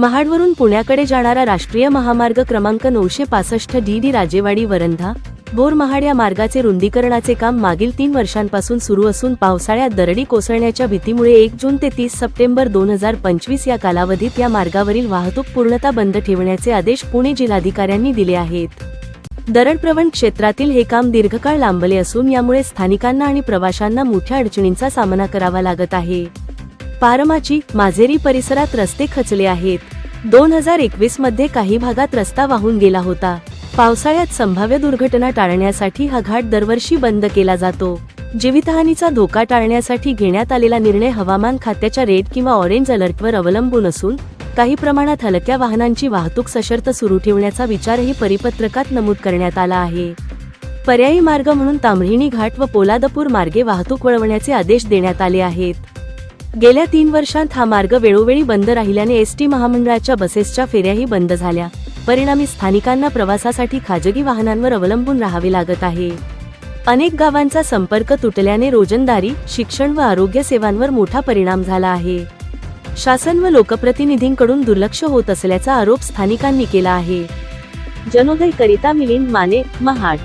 महाडवरून पुण्याकडे जाणारा राष्ट्रीय महामार्ग क्रमांक नऊशे पासष्ट डी डी राजेवाडी वरंधा बोर महाड या मार्गाचे रुंदीकरणाचे काम मागील तीन वर्षांपासून सुरू असून पावसाळ्यात दरडी कोसळण्याच्या भीतीमुळे एक जून ते तीस सप्टेंबर दोन हजार पंचवीस या कालावधीत या मार्गावरील वाहतूक पूर्णता बंद ठेवण्याचे आदेश पुणे जिल्हाधिकाऱ्यांनी दिले आहेत. दरडप्रवण क्षेत्रातील हे काम दीर्घकाळ लांबले असून यामुळे स्थानिकांना आणि प्रवाशांना मोठ्या अडचणींचा सामना करावा लागत आहे. पारमाची माझेरी परिसरात रस्ते खचले आहेत. दोन हजार एकवीसमध्ये काही भागात रस्ता वाहून गेला होता. पावसाळ्यात संभाव्य दुर्घटना टाळण्यासाठी हा घाट दरवर्षी बंद केला जातो. जीवितहानीचा धोका टाळण्यासाठी घेण्यात आलेला निर्णय हवामान खात्याच्या रेड किंवा ऑरेंज अलर्टवर अवलंबून असून काही प्रमाणात हलक्या वाहनांची वाहतूक सशर्त सुरू ठेवण्याचा विचारही परिपत्रकात नमूद करण्यात आला आहे. पर्यायी मार्ग म्हणून तांबहिणी घाट व पोलादपूर मार्गे वाहतूक वळवण्याचे आदेश देण्यात आले आहेत. गेल्या तीन वर्षांत हा मार्ग वेळोवेळी बंद राहिल्याने एस टी महामंडळाच्या बसेसच्या फेऱ्याही बंद झाल्या. परिणामी स्थानिकांना प्रवासासाठी खाजगी वाहनांवर अवलंबून राहावे लागत आहे. अनेक गावांचा संपर्क तुटल्याने रोजंदारी शिक्षण व आरोग्य सेवांवर मोठा परिणाम झाला आहे. शासन व लोकप्रतिनिधींकडून दुर्लक्ष होत असल्याचा आरोप स्थानिकांनी केला आहे. जनोदय करिता मिलिंद माने महाड.